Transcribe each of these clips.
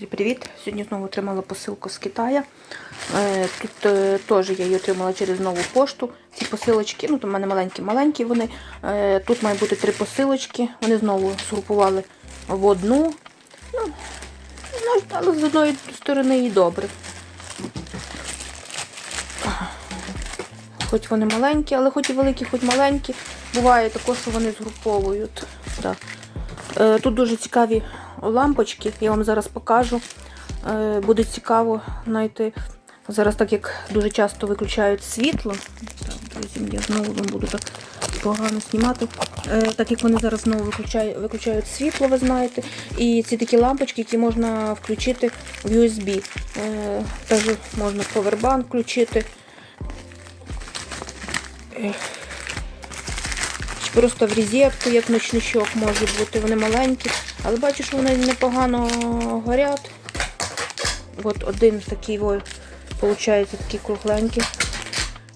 Привіт-привіт! Сьогодні знову отримала посилку з Китаю. Е, Тут е, теж я її отримала через нову пошту. Ці посилочки, ну там в мене маленькі-маленькі вони. Е, Тут має бути три посилочки. Вони знову згрупували в одну. Ну, але з одної сторони і добре. Хоч вони маленькі, але хоч і великі, хоч маленькі. Буває також, що вони згруповують. Так. Тут дуже цікаві лампочки, я вам зараз покажу. Е, Буде цікаво знайти. Зараз, так як дуже часто виключають світло, друзі, я знову вам буду так погано знімати. Е, Так як вони зараз знову виключають, світло, ви знаєте. І ці такі лампочки, які можна включити в USB. Е, Теж можна повербанк включити. Просто в розетку, як ночничок може бути. Вони маленькі, але бачу, що вони непогано горять. От один такий, виходить, такий кругленький.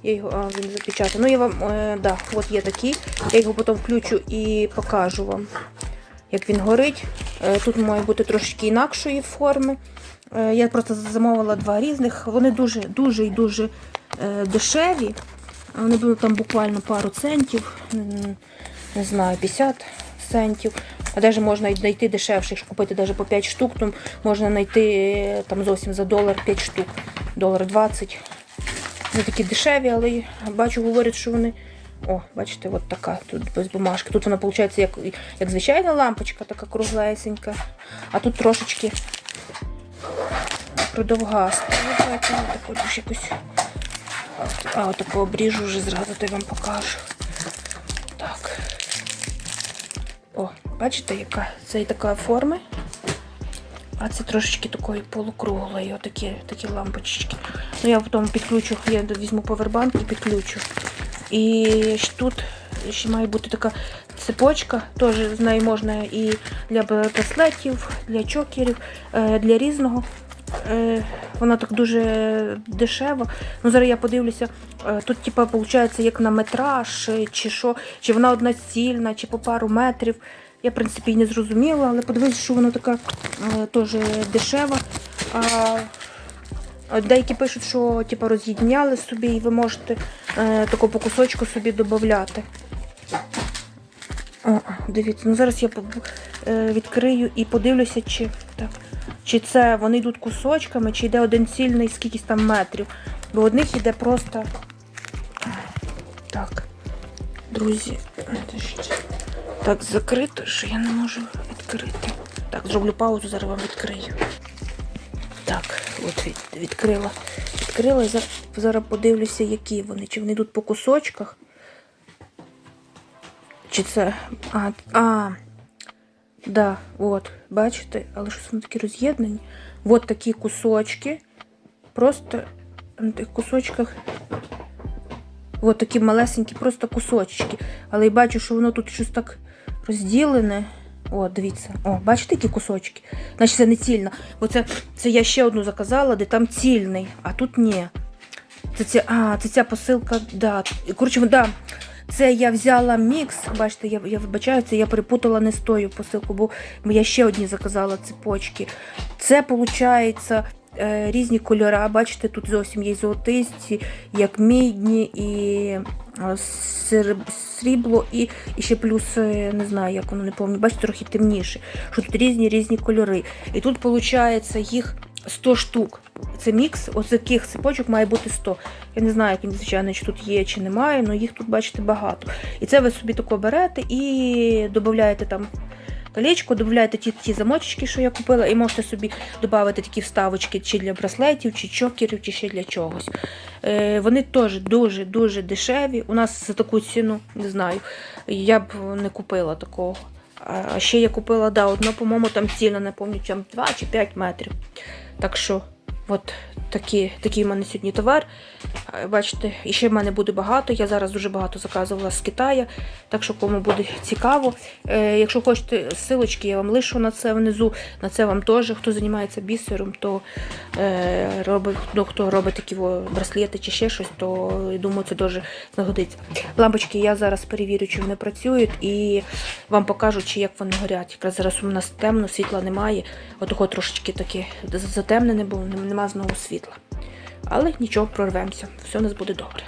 Я його, а, він запечатаний. Ну, я вам, е, да, от є такий. Я його потім включу і покажу вам, як він горить. Е, тут має бути трошки інакшої форми. Е, я просто замовила два різних. Вони дуже дуже і дуже е, дешеві. Вони будуть там буквально пару центів, не знаю, 50 центів. А навіть можна знайти дешевше, якщо купити навіть по 5 штук, то можна знайти е, там зовсім за долар 5 штук, долар 20. Вони такі дешеві, але бачу, говорять, що вони. О, бачите, от така тут без бумажки. Тут вона виходить як, як звичайна лампочка, така круглесенька. А тут трошечки продовгаста. Ну, Давайте я таку ж. А, отаку обріжу вже зразу то я вам покажу. О, бачите, яка? Це і така форми. А це трошечки такої полукруглої, отакі такі лампочки. Ну я потім підключу, я візьму повербанк і підключу. І тут ще має бути така цепочка, теж з нею можна і для браслетів, для чокерів, е, для різного. Е, Вона так дуже дешева. Ну, зараз я подивлюся, е, тут, типа, виходить, як на метраж, е, чи що, чи вона одноцільна, чи по пару метрів. Я, в принципі, не зрозуміла, але подивилася, що вона така теж дешева. А, деякі пишуть, що типа, роз'єдняли собі, і ви можете таку по кусочку собі додати. О, дивіться, ну зараз я відкрию і подивлюся, чи, так, чи це вони йдуть кусочками, чи йде один цільний скількись там метрів. Бо одних йде просто. Так, друзі, так закрито, що я не можу відкрити. Так, зроблю паузу, зараз вам відкрию. Так, от від, відкрила. Відкрила і зараз, зараз подивлюся, які вони. Чи вони йдуть по кусочках. Чи це. А, а, да, от, бачите, але щось вони такі роз'єднані. От такі кусочки. Просто на тих кусочках. От такі малесенькі, просто кусочки. Але я бачу, що воно тут щось так розділене. О, дивіться. О, бачите, які кусочки? Значить, це не цільна. Оце це я ще одну заказала, де там цільний, а тут ні. Це ця, а, це ця посилка, да. Коротше, да. Це я взяла мікс. Бачите, я, я вибачаю, це я перепутала не з тою посилку, бо я ще одні заказала цепочки. Це, виходить, е, різні кольори. Бачите, тут зовсім є золотисті, як мідні і е, срібло, і, і ще плюс, е, не знаю, як воно не пам'ятаю, бачите, трохи темніше. Що тут різні різні кольори. І тут, виходить, їх 100 штук. Це мікс, ось таких цепочок має бути 100. Я не знаю, як звичайно, чи тут є, чи немає, але їх тут, бачите, багато. І це ви собі тако берете і додаєте там колечко, додаєте ті, ті замочечки, що я купила, і можете собі додати такі вставочки чи для браслетів, чи чокерів, чи ще для чогось. Е, вони теж дуже-дуже дешеві. У нас за таку ціну, не знаю, я б не купила такого. А ще я купила, да, одну, по-моєму, там ціна, не пам'ятаю, там 2 чи 5 метрів. Так що От такі, такий в мене сьогодні товар. Е, Бачите, і ще в мене буде багато. Я зараз дуже багато заказувала з Китаю. Так що кому буде цікаво. Е, якщо хочете ссылочки, я вам лишу на це внизу. На це вам теж, хто займається бісером, то е, робить, ну, хто робить такі браслети чи ще щось, то думаю, це дуже знагодиться. Лампочки я зараз перевірю, чи вони працюють, і вам покажу, чи як вони горять. Якраз зараз у нас темно, світла немає. Отого трошечки таке затемнене, бо нема знову світла. Але нічого, прорвемося. Все у нас буде добре.